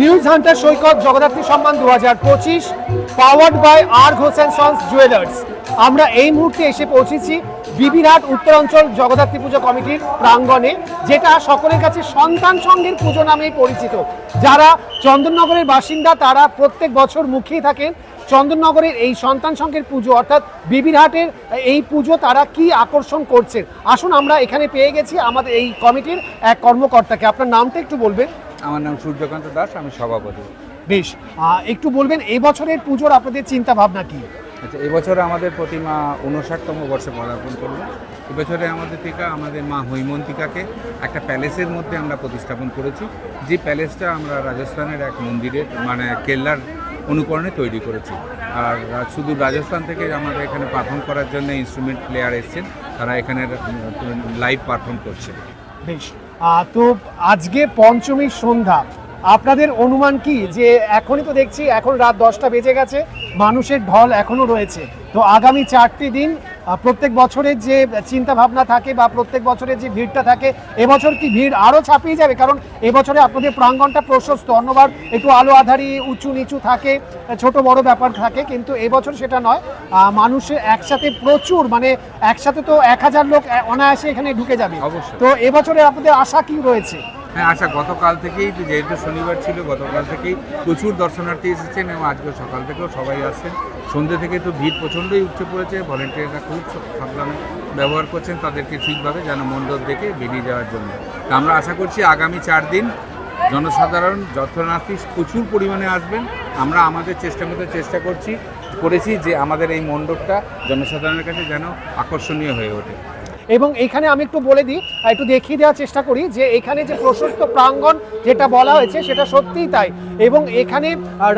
News Hunter সৈকত জগদ্ধাত্রী সম্মান দু হাজার পঁচিশ powered by R Hossain sons jewellers আমরা এই মুহূর্তে এসে পৌঁছেছি বিবিরহাট উত্তরাঞ্চল জগদ্ধাত্রী পুজো কমিটির প্রাঙ্গণে, যেটা সকলের কাছে সন্তান সঙ্গের পুজো নামেই পরিচিত। যারা চন্দননগরের বাসিন্দা, তারা প্রত্যেক বছর মুখিয়ে থাকেন চন্দননগরের এই সন্তান সংঘের পুজো। অর্থাৎ বিবিরহাটের এই পুজো তারা কি আকর্ষণ করছেন? আসুন আমরা এখানে পেয়ে গেছি আমাদের এই কমিটির এক কর্মকর্তাকে। আপনার নামটা একটু বলবেন। আমার নাম সূর্যকান্ত দাস আমি সভাপতি। বেশ একটু বলবেন এবছরের পুজোর আপনাদের চিন্তা ভাবনা কি? আচ্ছা এবছর আমাদের প্রতিমা উনষাটতম বর্ষে পদার্পণ করল এবছরে আমাদের টিকা আমাদের মা হৈমন্তিকাকে একটা প্যালেসের মধ্যে আমরা প্রতিস্থাপন করেছি। যে প্যালেসটা আমরা রাজস্থানের এক মন্দিরের মানে কেল্লার অনুকরণে তৈরি করেছি। আর শুধু রাজস্থান থেকে আমাদের এখানে পারফর্ম করার জন্য ইনস্ট্রুমেন্ট প্লেয়ার এসছেন। তারা এখানে লাইভ পারফর্ম করছে। বেশ। তো আজকে পঞ্চমীর সন্ধ্যা। আপনাদের অনুমান কি? যে এখনই তো দেখছি, এখন রাত দশটা বেজে গেছে, মানুষের ঢল এখনও রয়েছে। তো আগামী চারটি দিন প্রত্যেক বছরের যে চিন্তা ভাবনা থাকে বা প্রত্যেক বছরের যে ভিড়টা থাকে এবছর কি ভিড় আরও ছাপিয়ে যাবে? কারণ এবছরে আপনাদের প্রাঙ্গণটা প্রশস্ত অন্যবার একটু আলো আধারি উঁচু নিচু থাকে ছোট বড় ব্যাপার থাকে কিন্তু এবছর সেটা নয়। মানুষের একসাথে প্রচুর মানে একসাথে তো এক হাজার লোক অনায়াসে এখানে ঢুকে যাবে। তো এবছরে আপনাদের আশা কি রয়েছে? হ্যাঁ আচ্ছা গতকাল থেকেই যেহেতু শনিবার ছিল, গতকাল থেকেই প্রচুর দর্শনার্থী এসেছেন এবং আজকে সকাল থেকেও সবাই আসছেন। সন্ধ্যে থেকে তো ভিড় প্রচণ্ডই উঠছে পড়েছে, ভলেন্টিয়াররা খুব সাবধানে ব্যবহার করছেন তাদেরকে ঠিকভাবে যেন মণ্ডপ দেখে বেরিয়ে যাওয়ার জন্য। তা আমরা আশা করছি আগামী চার দিন জনসাধারণ দর্শনার্থী প্রচুর পরিমাণে আসবেন। আমরা আমাদের চেষ্টা মতো চেষ্টা করছি, করেছি যে আমাদের এই মণ্ডপটা জনসাধারণের কাছে যেন আকর্ষণীয় হয়ে ওঠে। এবং এখানে আমি একটু বলে দিই একটু দেখিয়ে দেওয়ার চেষ্টা করি যে এখানে যে প্রশস্ত প্রাঙ্গণ যেটা বলা হয়েছে, সেটা সত্যিই তাই। এবং এখানে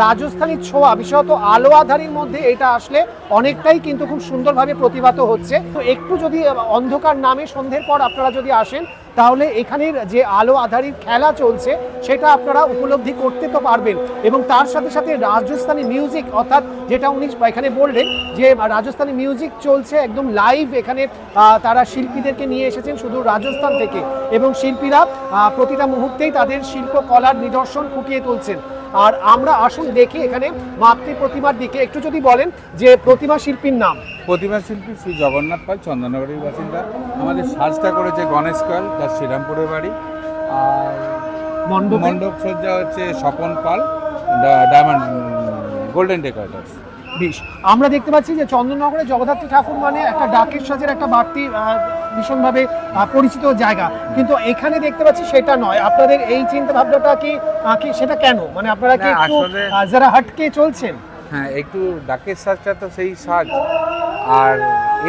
রাজস্থানী ছোঁয়া, বিশেষত আলো আধারির মধ্যে এটা আসলে অনেকটাই কিন্তু খুব সুন্দরভাবে প্রতিভাত হচ্ছে। তো একটু যদি অন্ধকার নামে সন্ধ্যের পর আপনারা যদি আসেন তাহলে এখানের যে আলো আধারির খেলা চলছে, সেটা আপনারা উপলব্ধি করতে তো পারবেন। এবং তার সাথে সাথে রাজস্থানী মিউজিক অর্থাৎ যেটা উনি এখানে বললেন যে রাজস্থানী মিউজিক চলছে একদম লাইভ এখানে তারা শিল্পীদেরকে নিয়ে এসেছেন শুধু রাজস্থান থেকে। এবং শিল্পীরা প্রতিটা মুহূর্তেই তাদের শিল্পকলার নিদর্শন ফুটিয়ে তুলছেন। আর আমরা আসুন দেখি এখানে মাতৃ প্রতিমার দিকে। একটু যদি বলেন যে প্রতিমা শিল্পীর নাম। প্রতিমা শিল্পী শ্রী জগন্নাথ পাল চন্দননগরের বাসিন্দা। আমাদের সাজটা করেছে গণেশ কাল তার শ্রীরামপুরের বাড়ি। আর মণ্ডপ? মণ্ডপ সজ্জা হচ্ছে Swapan Pal diamond golden decorators. বেশ। আমরা দেখতে পাচ্ছি যে চন্দননগরে জগদ্ধাত্রী ঠাকুর মানে একটা ডাকের সাজের একটা বাড়তি ভীষণভাবে পরিচিত জায়গা। কিন্তু এখানে দেখতে পাচ্ছি সেটা নয়। আপনাদের এই চিন্তা ভাবনাটা কি কি সেটা কেন? মানে আপনারা কি একটু যারা হাটকে চলছেন। হ্যাঁ একটু ডাকের সাজটা তো সেই সাজ। আর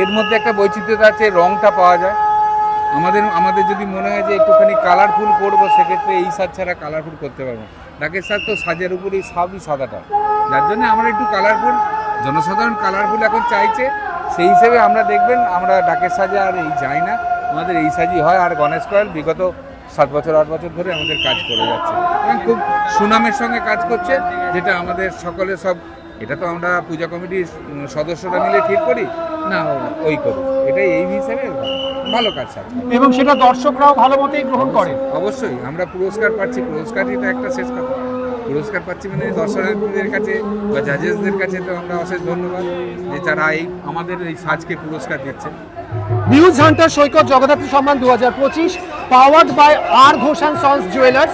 এর মধ্যে একটা বৈচিত্র্যতা আছে রংটা পাওয়া যায়। আমাদের আমাদের যদি মনে হয় যে একটুখানি কালারফুল করব সেক্ষেত্রে এই সাজ ছাড়া কালারফুল করতে পারব ডাকের সাজ তো সাজের উপরেই সবই সাদাটা। যার জন্য আমরা একটু কালারফুল জনসাধারণ কালারফুল এখন চাইছে। সেই হিসেবে আমরা দেখবেন, আমরা ডাকের সাজে আর এই যাই না। আমাদের এই সাজই হয়। আর গণেশ কয়েল বিগত সাত বছর, আট বছর ধরে আমাদের কাজ করে যাচ্ছে। এবং খুব সুনামের সঙ্গে কাজ করছে, যেটা আমাদের সকলে সব এটা তো আমরা পূজা কমিটির সদস্যরা মিলে ঠিক করি? না ওই করি এটাই এই হিসেবে ভালো কাজ এবং সেটা দর্শকরাও ভালো মতেই গ্রহণ করেন। অবশ্যই আমরা পুরস্কার পাচ্ছি। পুরস্কারই তো একটা শেষ কথা। পুরস্কার পাচ্ছি মানে দর্শনার্থীদের কাছে বা জাজেসদের কাছে তো আমরা অশেষ ধন্যবাদ যে যারা এই আমাদের এই সাজকে পুরস্কার দিচ্ছে নিউজ হান্টার সৈকত জগদ্ধাত্রী সম্মান দু হাজার পঁচিশ powered by R Ghoshan sons jewellers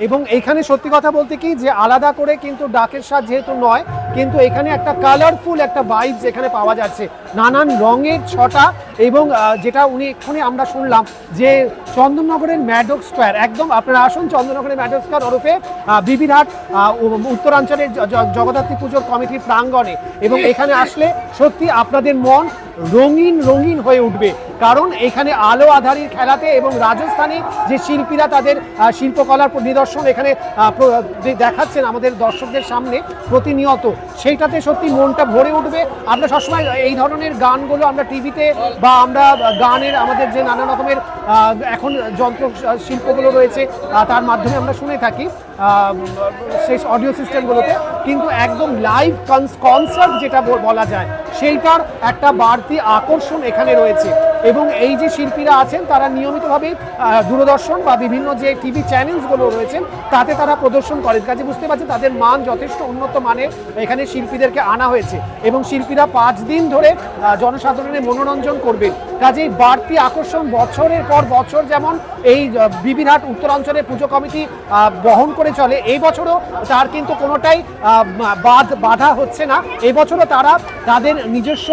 এবং এইখানে সত্যি কথা বলতে কি যে আলাদা করে কিন্তু ডাকের স্বাদ যেহেতু নয় কিন্তু এখানে একটা কালারফুল একটা ভাইবস এখানে পাওয়া যাচ্ছে। নানান রঙের ছটা এবং যেটা উনি এক্ষুনি আমরা শুনলাম যে চন্দননগরের ম্যাডক স্কোয়ার একদম আপনারা আসুন চন্দননগরের ম্যাডক স্কোয়ার ওরফে বিবিরহাট উত্তরাঞ্চলের জগদ্ধাত্রী পুজোর কমিটির প্রাঙ্গণে। এবং এখানে আসলে সত্যি আপনাদের মন রঙিন রঙিন হয়ে উঠবে। কারণ এখানে আলো আধারির খেলাতে এবং রাজস্থানী যে শিল্পীরা তাদের শিল্পকলার নিদর্শন এখানে দেখাচ্ছেন আমাদের দর্শকদের সামনে প্রতিনিয়ত। সেইটাতে সত্যি মনটা ভরে উঠবে। আমরা সবসময় এই ধরনের গানগুলো আমরা টিভিতে বা আমরা গানের আমাদের যে নানা রকমের এখন যন্ত্র শিল্পগুলো রয়েছে তার মাধ্যমে আমরা শুনে থাকি। সেই অডিও সিস্টেমগুলোতে কিন্তু একদম লাইভ কনসার্ট যেটা বল- যায়, সেইটার একটা বাড়তি আকর্ষণ এখানে রয়েছে। এবং এই যে শিল্পীরা আছেন, তারা নিয়মিতভাবে দূরদর্শন বা বিভিন্ন যে টিভি চ্যানেলসগুলো রয়েছেন, তাতে তারা প্রদর্শন করেন। কাজে বুঝতে পারছেন, তাদের মান যথেষ্ট উন্নত মানের এখানে শিল্পীদেরকে আনা হয়েছে। এবং শিল্পীরা পাঁচ দিন ধরে জনসাধারণের মনোরঞ্জন করবেন। কাজেই বাড়তি আকর্ষণ বছরের পর বছর যেমন এই আহ, বিবিরহাট উত্তরাঞ্চলের পুজো কমিটি বহন করে চলে। এই বছরও তার কিন্তু কোনোটাই বাদ বাধা হচ্ছে না। এই বছরও তারা তাদের নিজস্ব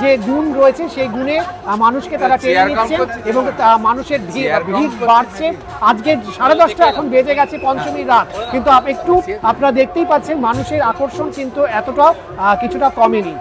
যে গুণ রয়েছে সেই গুণে মানুষকে তারা টেনে নিচ্ছে এবং তা- মানুষের ভিড়? বাড়ছে। আজকে সাড়ে দশটা এখন বেজে গেছে পঞ্চমী রাত। কিন্তু একটু আপনারা দেখতেই পাচ্ছেন মানুষের আকর্ষণ কিন্তু এতটা কিছুটা কমেনি।